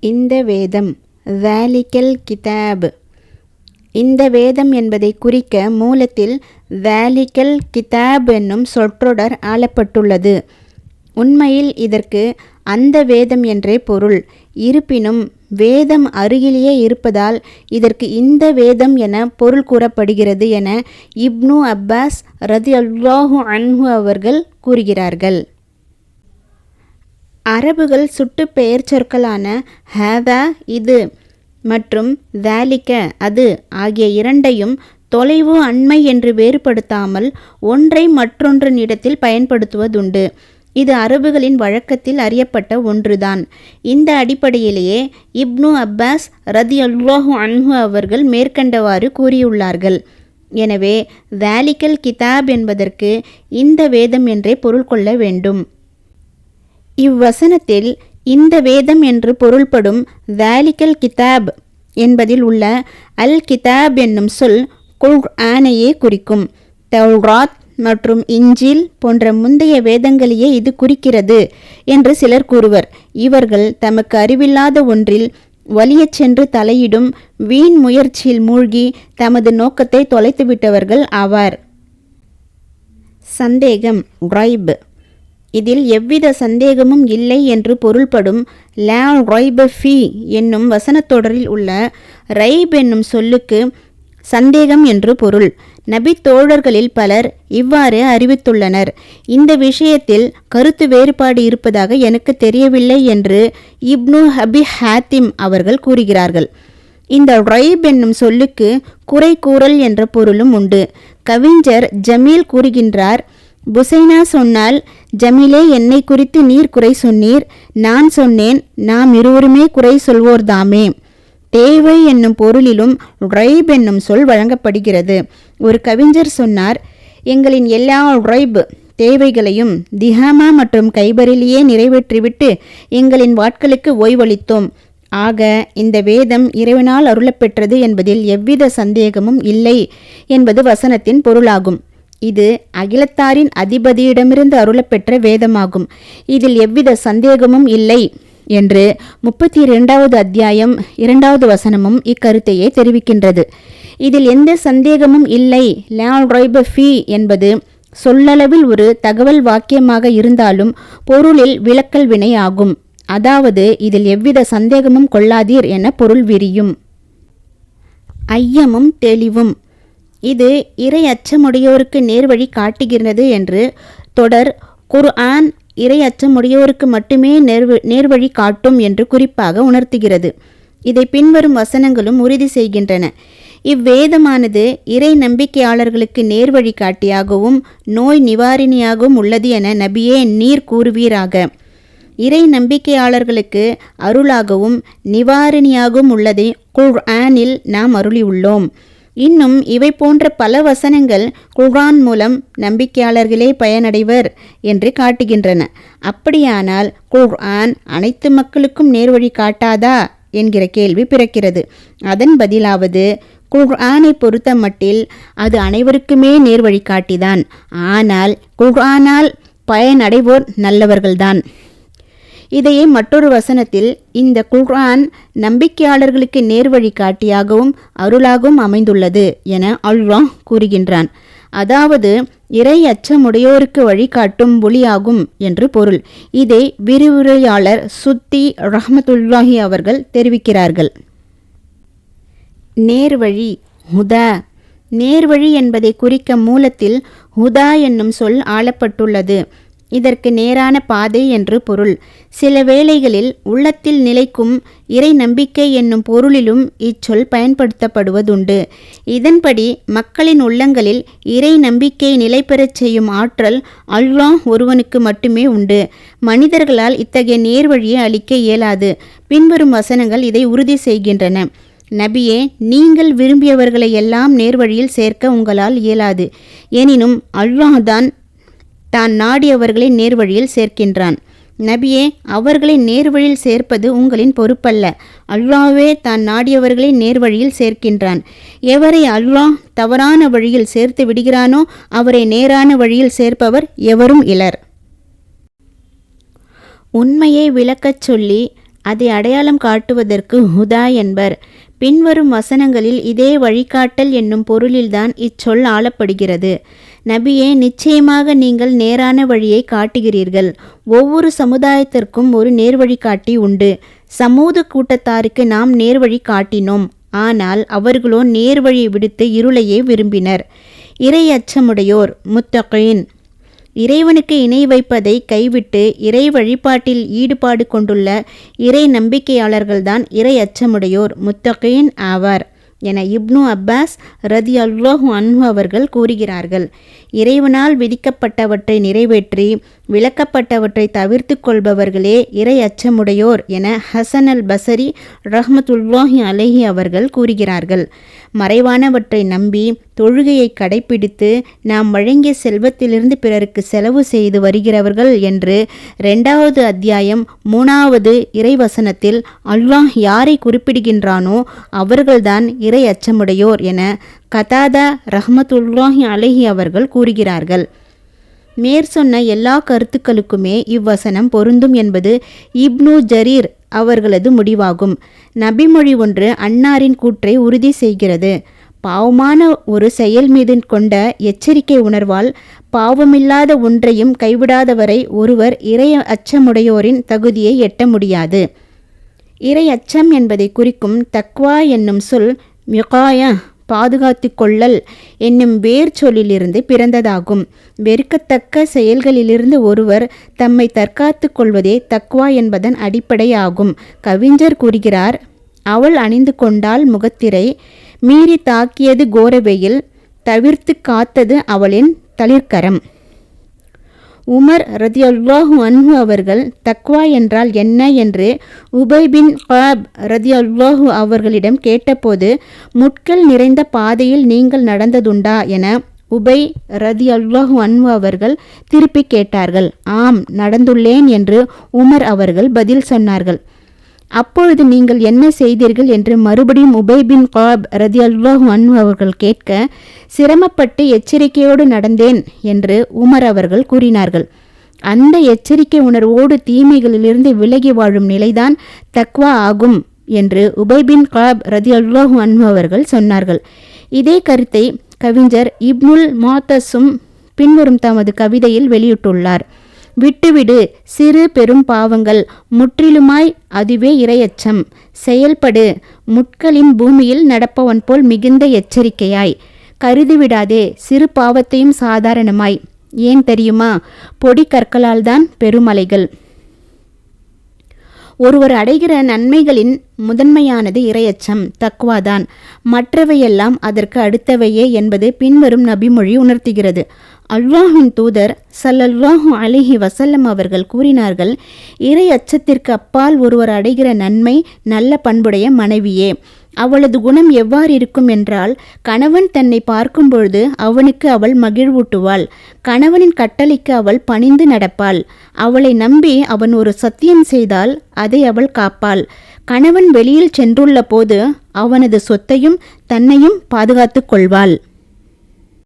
இந்த வேதம் வேலிக்கல் கிதாப் இந்த வேதம் என்பதை குறிக்க மூலத்தில் வேலிக்கல் கிதாப் என்னும் சொற்றொடர் ஆளப்பட்டுள்ளது. உண்மையில் இதற்கு அந்த வேதம் என்றே பொருள். இருப்பினும் வேதம் அருகிலேயே இருப்பதால் இதற்கு இந்த வேதம் என பொருள் கூறப்படுகிறது என இப்னு அப்பாஸ் ரதி அல்லாஹு அன்ஹு அவர்கள் கூறுகிறார்கள். அரபுகள் சுட்டு பெயர் சொற்களான ஹேதா இது மற்றும் தாலிக்க அது ஆகிய இரண்டையும் தொலைவு அண்மை என்று வேறுபடுத்தாமல் ஒன்றை மற்றொன்றின் இடத்தில் பயன்படுத்துவதுண்டு. இது அரபுகளின் வழக்கத்தில் அறியப்பட்ட ஒன்றுதான். இந்த அடிப்படையிலேயே இப்னு அப்பாஸ் ரதி அல்லாஹு அன்ஹு அவர்கள் மேற்கண்டவாறு கூறியுள்ளார்கள். எனவே வேலிக்கல் கிதாப் என்பதற்கு இந்த வேதம் என்றே பொருள் கொள்ள வேண்டும். இவ்வசனத்தில் இந்த வேதம் என்று பொருள்படும் தாலிக்கல் கிதாப் என்பதில் உள்ள அல் கிதாப் என்னும் சொல் குல் ஆனையே குறிக்கும். தௌராத் மற்றும் இஞ்சில் போன்ற முந்தைய வேதங்களையே இது குறிக்கிறது என்று சிலர் கூறுவர். இவர்கள் தமக்கு அறிவில்லாத ஒன்றில் வலியச் சென்று தலையிடும் வீண் முயற்சியில் மூழ்கி தமது நோக்கத்தை தொலைத்துவிட்டவர்கள் ஆவார். சந்தேகம் ரைப் இதில் எவ்வித சந்தேகமும் இல்லை என்று பொருள்படும் லா ரைப ஃபி என்னும் வசனத்தொடரில் உள்ள ரைப் என்னும் சொல்லுக்கு சந்தேகம் என்று பொருள். நபி தோழர்களில் பலர் இவ்வாறு அறிவித்துள்ளனர். இந்த விஷயத்தில் கருத்து வேறுபாடு இருப்பதாக எனக்கு தெரியவில்லை என்று இப்னு ஹபி ஹாத்திம் அவர்கள் கூறுகிறார்கள். இந்த ரைப் என்னும் சொல்லுக்கு குறை கூறல் என்ற பொருளும் உண்டு. கவிஞர் ஜமீல் கூறுகின்றார் புசைனா சொன்னால் ஜமீலே என்னை குறித்து நீர் குறை சொன்னீர். நான் சொன்னேன் நாம் இருவருமே குறை சொல்வோர்தாமே. தேவை என்னும் பொருளிலும் ரைப் என்னும் சொல் வழங்கப்படுகிறது. ஒரு கவிஞர் சொன்னார் எங்களின் எல்லா ரைப் தேவைகளையும் திஹாமா மற்றும் கைபரிலேயே நிறைவேற்றிவிட்டு எங்களின் வாட்களுக்கு ஓய்வளித்தோம். ஆக இந்த வேதம் இறைவனால் அருளப்பெற்றது என்பதில் எவ்வித சந்தேகமும் இல்லை என்பது வசனத்தின் பொருளாகும். இது அகிலத்தாரின் அதிபதியிடமிருந்து அருளப்பெற்ற வேதமாகும். இதில் எவ்வித சந்தேகமும் இல்லை என்று முப்பத்தி இரண்டாவது அத்தியாயம் இரண்டாவது வசனமும் இக்கருத்தையே தெரிவிக்கின்றது. இதில் எந்த சந்தேகமும் இல்லை. லால் ஃபி என்பது சொல்லளவில் ஒரு தகவல் வாக்கியமாக இருந்தாலும் பொருளில் விளக்கல் வினை ஆகும். அதாவது இதில் எவ்வித சந்தேகமும் கொள்ளாதீர் என பொருள் விரியும். ஐயமும் தெளிவும். இது இறை அச்சமுடையோருக்கு நேர்வழி காட்டுகிறது என்று தொடர் குர்ஆன் இறை அச்சமுடையோருக்கு மட்டுமே நேர்வ நேர்வழி காட்டும் என்று குறிப்பாக உணர்த்துகிறது. இதை பின்வரும் வசனங்களும் உறுதி செய்கின்றன. இவ்வேதமானது இறை நம்பிக்கையாளர்களுக்கு நேர்வழி காட்டியாகவும் நோய் நிவாரணியாகவும் உள்ளது என நபியே நீர் கூறுவீராக. இறை நம்பிக்கையாளர்களுக்கு அருளாகவும் நிவாரணியாகவும் உள்ளதை குர் ஆனில் நாம் அருளியுள்ளோம். இன்னும் இவை போன்ற பல வசனங்கள் குர்ஆன் மூலம் நம்பிக்கையாளர்களே பயனடைவர் என்று காட்டுகின்றன. அப்படியானால் குர்ஆன் அனைத்து மக்களுக்கும் நேர்வழி காட்டாதா? என்கிற கேள்வி பிறக்கிறது. அதன் பதிலாவது குர்ஆனை பொறுத்த மட்டில் அது அனைவருக்குமே நேர்வழி காட்டிதான். ஆனால் குர்ஆனால் பயனடைவோர் நல்லவர்கள்தான். இதையே மற்றொரு வசனத்தில் இந்த குர்ஆன் நம்பிக்கையாளர்களுக்கு நேர்வழி காட்டியாகவும் அருளாகவும் அமைந்துள்ளது என அல்வாஹ் கூறுகின்றான். அதாவது இறை அச்சமுடையோருக்கு வழிகாட்டும் ஒளியாகும் என்று பொருள். இதை விரிவுரையாளர் சுத்தி ரஹமத்துல்லாஹி அவர்கள் தெரிவிக்கிறார்கள். நேர்வழி ஹுதா. நேர்வழி என்பதை குறிக்க மூலத்தில் ஹுதா என்னும் சொல் ஆளப்பட்டுள்ளது. இதற்கு நேரான பாதை என்று பொருள். சில வேளைகளில் உள்ளத்தில் நிலைக்கும் இறை நம்பிக்கை என்னும் பொருளிலும் இச்சொல் பயன்படுத்தப்படுவதுண்டு. இதன்படி மக்களின் உள்ளங்களில் இறை நம்பிக்கை நிலை பெறச் செய்யும் ஆற்றல் அல்வாஹ் ஒருவனுக்கு மட்டுமே உண்டு. மனிதர்களால் இத்தகைய நேர்வழியை அளிக்க இயலாது. பின்வரும் வசனங்கள் இதை உறுதி செய்கின்றன. நபியே நீங்கள் விரும்பியவர்களை எல்லாம் நேர்வழியில் சேர்க்க உங்களால் இயலாது. எனினும் அல்வாஹ்தான் தான் நாடியவர்களை நேர்வழியில் சேர்க்கின்றான். நபியே அவர்களை நேர்வழியில் சேர்ப்பது உங்களின் பொறுப்பல்ல. அல்வாவே தான் நாடியவர்களை நேர்வழியில் சேர்க்கின்றான். எவரை அல்வா தவறான வழியில் சேர்த்து விடுகிறானோ அவரை நேரான வழியில் சேர்ப்பவர் எவரும் இலர். உண்மையை விளக்கச் சொல்லி அதை அடையாளம் காட்டுவதற்கு ஹுதா என்பர். பின்வரும் வசனங்களில் இதே வழிகாட்டல் என்னும் பொருளில்தான் இச்சொல் ஆளப்படுகிறது. நபியே நிச்சயமாக நீங்கள் நேரான வழியை காட்டுகிறீர்கள். ஒவ்வொரு சமுதாயத்திற்கும் ஒரு நேர்வழி காட்டி உண்டு. சமூக கூட்டத்தாருக்கு நாம் நேர்வழி காட்டினோம். ஆனால் அவர்களோ நேர்வழி விடுத்து இருளையே விரும்பினர். இறை அச்சமுடையோர் முத்தகையின் இறைவனுக்கு இணை வைப்பதை கைவிட்டு இறை வழிபாட்டில் ஈடுபாடு கொண்டுள்ள இறை நம்பிக்கையாளர்கள்தான் இறை அச்சமுடையோர் முத்தகையின் ஆவார் என இப்னு அப்பாஸ் ரதி அல்லாஹு அன்ஹு அவர்கள் கூறுகிறார்கள். இறைவனால் விதிக்கப்பட்டவற்றை நிறைவேற்றி விளக்கப்பட்டவற்றை தவிர்த்து கொள்பவர்களே இறை அச்சமுடையோர் என ஹசன் அல் பசரி ரஹமத்துல்லாஹி அலஹி அவர்கள் கூறுகிறார்கள். மறைவானவற்றை நம்பி தொழுகையை கடைபிடித்து நாம் வழங்கிய செல்வத்திலிருந்து பிறருக்கு செலவு செய்து வருகிறவர்கள் என்று இரண்டாவது அத்தியாயம் மூணாவது இறைவசனத்தில் அல்லாஹ் யாரை குறிப்பிடுகின்றானோ அவர்கள்தான் இறை அச்சமுடையோர் என கதாதா ரஹமத்துல்லாஹி அலைஹி அவர்கள் கூறுகிறார்கள். மேற்சொன்ன எல்லா கருத்துக்களுக்குமே இவ்வசனம் பொருந்தும் என்பது இப்னு ஜரீர் அவர்களது முடிவாகும். நபிமொழி ஒன்று அன்னாரின் கூற்றை உறுதி செய்கிறது. பாவமான ஒரு செயல் மீது கொண்ட எச்சரிக்கை உணர்வால் பாவமில்லாத ஒன்றையும் கைவிடாதவரை ஒருவர் இறை அச்சமுடையோரின் தகுதியை எட்ட முடியாது. இறை அச்சம் என்பதை குறிக்கும் தக்வா என்னும் சொல் மிகாயா பாதுகாத்து கொள்ளல் என்னும் வேர் சொல்லிலிருந்து பிறந்ததாகும். வெறுக்கத்தக்க செயல்களிலிருந்து ஒருவர் தம்மை தற்காத்து கொள்வதே தக்வா என்பதன் அடிப்படையாகும். கவிஞர் கூறுகிறார் அவள் அணிந்து கொண்டால் முகத்திரை மீறி தாக்கியது கோரவெயில் தவிர்த்து காத்தது அவளின் தளிர்கரம் உமர் ரதியுல்லாஹு அன்ஹு அவர்கள் தக்வா என்றால் என்ன? என்று உபை பின் காப் ரதியுல்லாஹு அவர்களிடம் கேட்டபோது முட்கள் நிறைந்த பாதையில் நீங்கள் நடந்ததுண்டா? என உபை ரதி அல்லாஹு அன்ஹு அவர்கள் திருப்பி கேட்டார்கள். ஆம் நடந்துள்ளேன் என்று உமர் அவர்கள் பதில் சொன்னார்கள். அப்பொழுது நீங்கள் என்ன செய்தீர்கள் என்று மறுபடியும் உபை பின் காப் ரதி அல்லாஹ் அன்ஹு அவர்கள் கேட்க சிரமப்பட்டு எச்சரிக்கையோடு நடந்தேன் என்று உமர் அவர்கள் கூறினார்கள். அந்த எச்சரிக்கை உணர்வோடு தீமைகளிலிருந்து விலகி வாழும் நிலைதான் தக்வா ஆகும் என்று உபைபின் காப் ரதி அல்லாஹு அன்ஹு அவர்கள் சொன்னார்கள். இதே கருத்தை கவிஞர் இப்னுல் மாத்தஸும் பின்வரும் தமது கவிதையில் வெளியிட்டுள்ளார். விட்டுவிடு சிறு பெரும் பாவங்கள். முற்றிலுமாய் அதுவே இரையச்சம். செயல்படு. முட்களின் பூமியில் நடப்பவன் போல் மிகுந்த எச்சரிக்கையாய். கருதிவிடாதே சிறு பாவத்தையும் சாதாரணமாய். ஏன் தெரியுமா? பொடி கற்களால் தான் பெருமலைகள். ஒருவர் அடைகிற நன்மைகளின் முதன்மையானது இரையச்சம் தக்குவாதான் மற்றவையெல்லாம் அதற்கு அடுத்தவையே என்பது பின்வரும் நபிமொழி உணர்த்துகிறது. அல்லாஹின் தூதர் சல்லல்லாஹு அலிஹி வசல்லம் அவர்கள் கூறினார்கள் இறை அச்சத்திற்கு அப்பால் ஒருவர் அடைகிற நன்மை நல்ல பண்புடைய மனைவியே. அவளது குணம் எவ்வாறு இருக்கும் என்றால் கணவன் தன்னை பார்க்கும் பொழுது அவனுக்கு அவள் மகிழ்வூட்டுவாள் கணவனின் கட்டளைக்கு அவள் பணிந்து நடப்பாள். அவளை நம்பி அவன் ஒரு சத்தியம் செய்தால் அதை அவள் காப்பாள். கணவன் வெளியில் சென்றுள்ள போது அவனது சொத்தையும் தன்னையும் பாதுகாத்து கொள்வாள்.